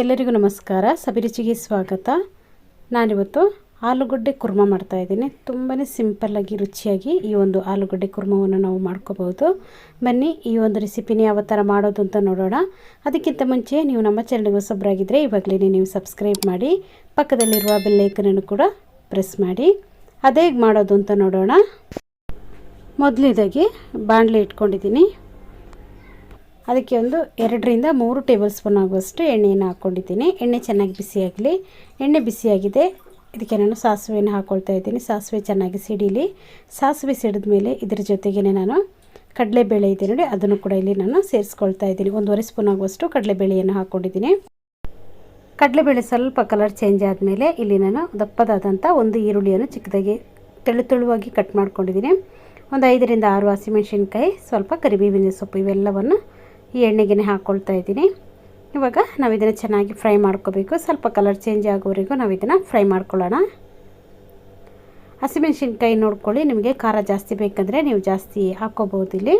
ಎಲ್ಲರಿಗೂ ನಮಸ್ಕಾರ. ಸಬಿರುಚಿಗೆ ಸ್ವಾಗತ. ನಾನಿವತ್ತು ಆಲೂಗಡ್ಡೆ ಕುರ್ಮ ಮಾಡ್ತಾಯಿದ್ದೀನಿ ತುಂಬಾ ಸಿಂಪಲ್ಲಾಗಿ ರುಚಿಯಾಗಿ ಈ ಒಂದು ಆಲೂಗಡ್ಡೆ ಕುರ್ಮವನ್ನು ನಾವು ಮಾಡ್ಕೋಬೋದು ಬನ್ನಿ, ಈ ಒಂದು ರೆಸಿಪಿನ ಯಾವ ಥರ ಮಾಡೋದು ಅಂತ ನೋಡೋಣ. ಅದಕ್ಕಿಂತ ಮುಂಚೆ ನೀವು ನಮ್ಮ ಚಾನಲ್ಗೆ ಹೊಸಬ್ರಾಗಿದ್ದರೆ ಇವಾಗಲೇ ನೀವು ಸಬ್ಸ್ಕ್ರೈಬ್ ಮಾಡಿ, ಪಕ್ಕದಲ್ಲಿರುವ ಬೆಲ್ಲೈಕನನ್ನು ಕೂಡ ಪ್ರೆಸ್ ಮಾಡಿ. ಅದೇ ಮಾಡೋದು ಅಂತ ನೋಡೋಣ. ಮೊದಲಿದಾಗಿ ಬಾಣಲೆ ಇಟ್ಕೊಂಡಿದ್ದೀನಿ. ಅದಕ್ಕೆ ಒಂದು ಎರಡರಿಂದ ಮೂರು ಟೇಬಲ್ ಸ್ಪೂನ್ ಆಗುವಷ್ಟು ಎಣ್ಣೆಯನ್ನು ಹಾಕ್ಕೊಂಡಿದ್ದೀನಿ. ಎಣ್ಣೆ ಚೆನ್ನಾಗಿ ಬಿಸಿಯಾಗಲಿ ಎಣ್ಣೆ ಬಿಸಿಯಾಗಿದೆ ಇದಕ್ಕೆ ನಾನು ಸಾಸಿವೆಯನ್ನು ಹಾಕ್ಕೊಳ್ತಾ ಇದ್ದೀನಿ. ಸಾಸಿವೆ ಚೆನ್ನಾಗಿ ಸಿಡೀಲಿ. ಸಾಸಿವೆ ಸಿಡಿದ ಮೇಲೆ ಇದರ ಜೊತೆಗೇ ನಾನು ಕಡಲೆಬೇಳೆ ಇದೆ ನೋಡಿ, ಅದನ್ನು ಕೂಡ ಇಲ್ಲಿ ನಾನು ಸೇರಿಸ್ಕೊಳ್ತಾ ಇದ್ದೀನಿ. ಒಂದೂವರೆ ಸ್ಪೂನ್ ಆಗುವಷ್ಟು ಕಡಲೆಬೇಳೆಯನ್ನು ಹಾಕ್ಕೊಂಡಿದ್ದೀನಿ. ಕಡಲೆಬೇಳೆ ಸ್ವಲ್ಪ ಕಲರ್ ಚೇಂಜ್ ಆದಮೇಲೆ ಇಲ್ಲಿ ನಾನು ದಪ್ಪದಾದಂಥ ಒಂದು ಈರುಳ್ಳಿಯನ್ನು ಚಿಕ್ಕದಾಗಿ ತೆಳು ತೆಳುವಾಗಿ ಕಟ್ ಮಾಡ್ಕೊಂಡಿದ್ದೀನಿ. ಒಂದು ಐದರಿಂದ ಆರು ಹಸಿಮೆಣಸಿನ್ಕಾಯಿ, ಸ್ವಲ್ಪ ಕರಿಬೇವಿನ ಸೊಪ್ಪು ಇವೆಲ್ಲವನ್ನು ಈ ಎಣ್ಣೆಗೆ ಹಾಕ್ಕೊಳ್ತಾ ಇದ್ದೀನಿ. ಇವಾಗ ನಾವು ಇದನ್ನು ಚೆನ್ನಾಗಿ ಫ್ರೈ ಮಾಡ್ಕೋಬೇಕು. ಸ್ವಲ್ಪ ಕಲರ್ ಚೇಂಜ್ ಆಗೋವರೆಗೂ ನಾವು ಇದನ್ನು ಫ್ರೈ ಮಾಡ್ಕೊಳ್ಳೋಣ. ಹಸಿಮೆಣ್ಸಿನ್ಕಾಯಿ ನೋಡ್ಕೊಳ್ಳಿ, ನಿಮಗೆ ಖಾರ ಜಾಸ್ತಿ ಬೇಕಂದರೆ ನೀವು ಜಾಸ್ತಿ ಹಾಕ್ಕೋಬೋದು ಇಲ್ಲಿ.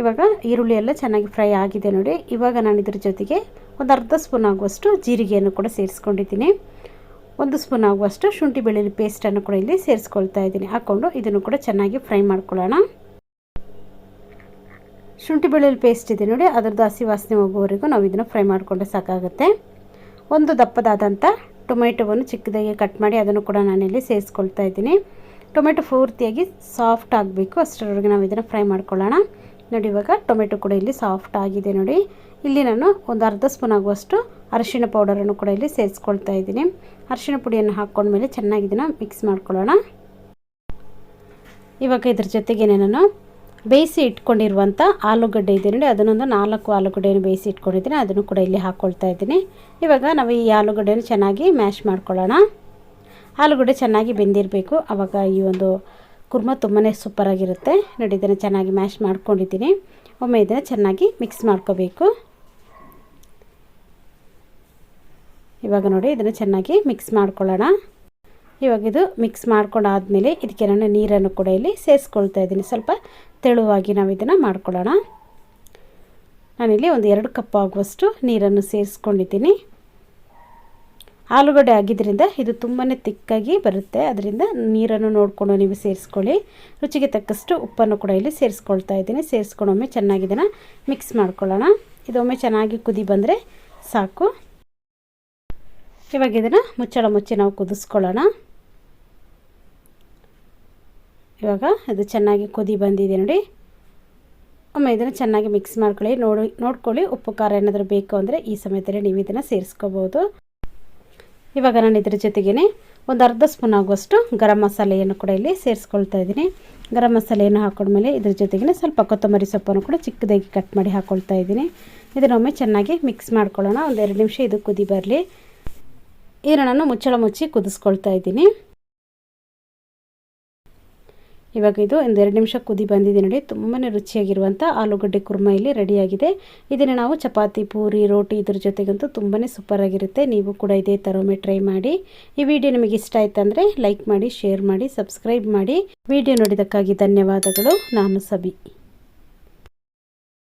ಇವಾಗ ಈರುಳ್ಳಿ ಎಲ್ಲ ಚೆನ್ನಾಗಿ ಫ್ರೈ ಆಗಿದೆ ನೋಡಿ. ಇವಾಗ ನಾನು ಇದ್ರ ಜೊತೆಗೆ ಒಂದು ಅರ್ಧ ಸ್ಪೂನ್ ಆಗುವಷ್ಟು ಜೀರಿಗೆಯನ್ನು ಕೂಡ ಸೇರಿಸ್ಕೊಂಡಿದ್ದೀನಿ. ಒಂದು ಸ್ಪೂನ್ ಆಗುವಷ್ಟು ಶುಂಠಿ ಬೆಳ್ಳುಳ್ಳಿ ಪೇಸ್ಟನ್ನು ಕೂಡ ಇಲ್ಲಿ ಸೇರಿಸ್ಕೊಳ್ತಾ ಇದ್ದೀನಿ. ಹಾಕ್ಕೊಂಡು ಇದನ್ನು ಕೂಡ ಚೆನ್ನಾಗಿ ಫ್ರೈ ಮಾಡ್ಕೊಳ್ಳೋಣ. ಶುಂಠಿ ಬೆಳ್ಳುಳ್ಳಿ ಪೇಸ್ಟ್ ಇದೆ ನೋಡಿ, ಅದರದ್ದು ಹಸಿ ವಾಸನೆ ಹೋಗುವವರೆಗೂ ನಾವು ಇದನ್ನು ಫ್ರೈ ಮಾಡಿಕೊಂಡ್ರೆ ಸಾಕಾಗುತ್ತೆ. ಒಂದು ದಪ್ಪದಾದಂಥ ಟೊಮೆಟೊವನ್ನು ಚಿಕ್ಕದಾಗಿ ಕಟ್ ಮಾಡಿ ಅದನ್ನು ಕೂಡ ನಾನಿಲ್ಲಿ ಸೇರಿಸ್ಕೊಳ್ತಾ ಇದ್ದೀನಿ. ಟೊಮೆಟೊ ಪೂರ್ತಿಯಾಗಿ ಸಾಫ್ಟ್ ಆಗಬೇಕು, ಅಷ್ಟರವರೆಗೆ ನಾವು ಇದನ್ನು ಫ್ರೈ ಮಾಡ್ಕೊಳ್ಳೋಣ. ನೋಡಿ, ಇವಾಗ ಟೊಮೆಟೊ ಕೂಡ ಇಲ್ಲಿ ಸಾಫ್ಟ್ ಆಗಿದೆ ನೋಡಿ. ಇಲ್ಲಿ ನಾನು ಒಂದು ಅರ್ಧ ಸ್ಪೂನ್ ಆಗುವಷ್ಟು ಅರಿಶಿಣ ಪೌಡರನ್ನು ಕೂಡ ಇಲ್ಲಿ ಸೇರಿಸ್ಕೊಳ್ತಾ ಇದ್ದೀನಿ. ಅರಿಶಿಣ ಪುಡಿಯನ್ನು ಹಾಕ್ಕೊಂಡ್ಮೇಲೆ ಚೆನ್ನಾಗಿ ಇದನ್ನು ಮಿಕ್ಸ್ ಮಾಡ್ಕೊಳ್ಳೋಣ. ಇವಾಗ ಇದ್ರ ಜೊತೆಗೇನೆ ನಾನು ಬೇಯಿಸಿ ಇಟ್ಕೊಂಡಿರುವಂಥ ಆಲೂಗಡ್ಡೆ ಇದೆ ನೋಡಿ. ಅದನ್ನೊಂದು ನಾಲ್ಕು ಆಲೂಗಡ್ಡೆಯನ್ನು ಬೇಯಿಸಿ ಇಟ್ಕೊಂಡಿದ್ದೀನಿ. ಅದನ್ನು ಕೂಡ ಇಲ್ಲಿ ಹಾಕ್ಕೊಳ್ತಾ ಇದ್ದೀನಿ. ಇವಾಗ ನಾವು ಈ ಆಲೂಗಡ್ಡೆಯನ್ನು ಚೆನ್ನಾಗಿ ಮ್ಯಾಶ್ ಮಾಡ್ಕೊಳ್ಳೋಣ. ಆಲೂಗಡ್ಡೆ ಚೆನ್ನಾಗಿ ಬೆಂದಿರಬೇಕು. ಆವಾಗ ಈ ಒಂದು ಕುರ್ಮ ತುಂಬಾ ಸೂಪರಾಗಿರುತ್ತೆ ನೋಡಿ, ಇದನ್ನು ಚೆನ್ನಾಗಿ ಮ್ಯಾಶ್ ಮಾಡ್ಕೊಂಡಿದ್ದೀನಿ. ಒಮ್ಮೆ ಇದನ್ನು ಚೆನ್ನಾಗಿ ಮಿಕ್ಸ್ ಮಾಡ್ಕೋಬೇಕು. ಇವಾಗ ನೋಡಿ, ಇದನ್ನು ಚೆನ್ನಾಗಿ ಮಿಕ್ಸ್ ಮಾಡ್ಕೊಳ್ಳೋಣ. ಇವಾಗ ಇದು ಮಿಕ್ಸ್ ಮಾಡ್ಕೊಂಡಾದಮೇಲೆ ಇದಕ್ಕೆ ನಾನು ನೀರನ್ನು ಕೂಡ ಇಲ್ಲಿ ಸೇರಿಸ್ಕೊಳ್ತಾ ಇದ್ದೀನಿ. ಸ್ವಲ್ಪ ತೆಳುವಾಗಿ ನಾವು ಇದನ್ನು ಮಾಡ್ಕೊಳ್ಳೋಣ. ನಾನಿಲ್ಲಿ ಒಂದು ಎರಡು ಕಪ್ ಆಗುವಷ್ಟು ನೀರನ್ನು ಸೇರಿಸ್ಕೊಂಡಿದ್ದೀನಿ. ಆಲೂಗಡ್ಡೆ ಆಗಿದ್ದರಿಂದ ಇದು ತುಂಬಾ ತಿಕ್ಕಾಗಿ ಬರುತ್ತೆ. ಅದರಿಂದ ನೀರನ್ನು ನೋಡಿಕೊಂಡು ನೀವು ಸೇರಿಸ್ಕೊಳ್ಳಿ. ರುಚಿಗೆ ತಕ್ಕಷ್ಟು ಉಪ್ಪನ್ನು ಕೂಡ ಇಲ್ಲಿ ಸೇರಿಸ್ಕೊಳ್ತಾ ಇದ್ದೀನಿ. ಸೇರಿಸ್ಕೊಂಡೊಮ್ಮೆ ಚೆನ್ನಾಗಿ ಇದನ್ನು ಮಿಕ್ಸ್ ಮಾಡ್ಕೊಳ್ಳೋಣ. ಇದೊಮ್ಮೆ ಚೆನ್ನಾಗಿ ಕುದಿ ಬಂದರೆ ಸಾಕು. ಇವಾಗ ಇದನ್ನು ಮುಚ್ಚಳ ಮುಚ್ಚಿ ನಾವು ಕುದಿಸ್ಕೊಳ್ಳೋಣ. ಇವಾಗ ಅದು ಚೆನ್ನಾಗಿ ಕುದಿ ಬಂದಿದೆ ನೋಡಿ. ಒಮ್ಮೆ ಇದನ್ನು ಚೆನ್ನಾಗಿ ಮಿಕ್ಸ್ ಮಾಡ್ಕೊಳ್ಳಿ. ನೋಡಿ, ನೋಡ್ಕೊಳ್ಳಿ ಉಪ್ಪು, ಖಾರ ಏನಾದರೂ ಬೇಕು ಅಂದರೆ ಈ ಸಮಯದಲ್ಲಿ ನೀವು ಇದನ್ನು ಸೇರಿಸ್ಕೋಬೋದು. ಇವಾಗ ನಾನು ಇದ್ರ ಜೊತೆಗೇ ಒಂದು ಅರ್ಧ ಸ್ಪೂನ್ ಆಗುವಷ್ಟು ಗರಂ ಮಸಾಲೆಯನ್ನು ಕೂಡ ಇಲ್ಲಿ ಸೇರಿಸ್ಕೊಳ್ತಾ ಇದ್ದೀನಿ. ಗರಂ ಮಸಾಲೆಯನ್ನು ಹಾಕೊಂಡ್ಮೇಲೆ ಇದ್ರ ಜೊತೆಗೇ ಸ್ವಲ್ಪ ಕೊತ್ತಂಬರಿ ಸೊಪ್ಪನ್ನು ಕೂಡ ಚಿಕ್ಕದಾಗಿ ಕಟ್ ಮಾಡಿ ಹಾಕ್ಕೊಳ್ತಾ ಇದ್ದೀನಿ. ಇದನ್ನೊಮ್ಮೆ ಚೆನ್ನಾಗಿ ಮಿಕ್ಸ್ ಮಾಡ್ಕೊಳ್ಳೋಣ. ಒಂದು ಎರಡು ನಿಮಿಷ ಇದು ಕುದಿ ಬರಲಿ. ಇದನ್ನು ನಾನು ಮುಚ್ಚಳ ಮುಚ್ಚಿ ಕುದಿಸ್ಕೊಳ್ತಾ ಇದ್ದೀನಿ. ಇವಾಗ ಇದು ಒಂದು ಎರಡು ನಿಮಿಷ ಕುದಿ ಬಂದಿದೆ ನೋಡಿ. ತುಂಬಾ ರುಚಿಯಾಗಿರುವಂಥ ಆಲೂಗಡ್ಡೆ ಕುರ್ಮ ಇಲ್ಲಿ ರೆಡಿಯಾಗಿದೆ. ಇದನ್ನು ನಾವು ಚಪಾತಿ, ಪೂರಿ, ರೋಟಿ ಇದ್ರ ಜೊತೆಗಂತೂ ತುಂಬಾ ಸೂಪರಾಗಿರುತ್ತೆ ನೀವು ಕೂಡ ಇದೇ ಥರೊಮ್ಮೆ ಟ್ರೈ ಮಾಡಿ. ಈ ವಿಡಿಯೋ ನಿಮಗೆ ಇಷ್ಟ ಆಯ್ತು ಅಂದರೆ ಲೈಕ್ ಮಾಡಿ ಶೇರ್ ಮಾಡಿ ಸಬ್ಸ್ಕ್ರೈಬ್ ಮಾಡಿ. ವಿಡಿಯೋ ನೋಡಿದ್ದಕ್ಕಾಗಿ ಧನ್ಯವಾದಗಳು. ನಾನು ಸಬಿ.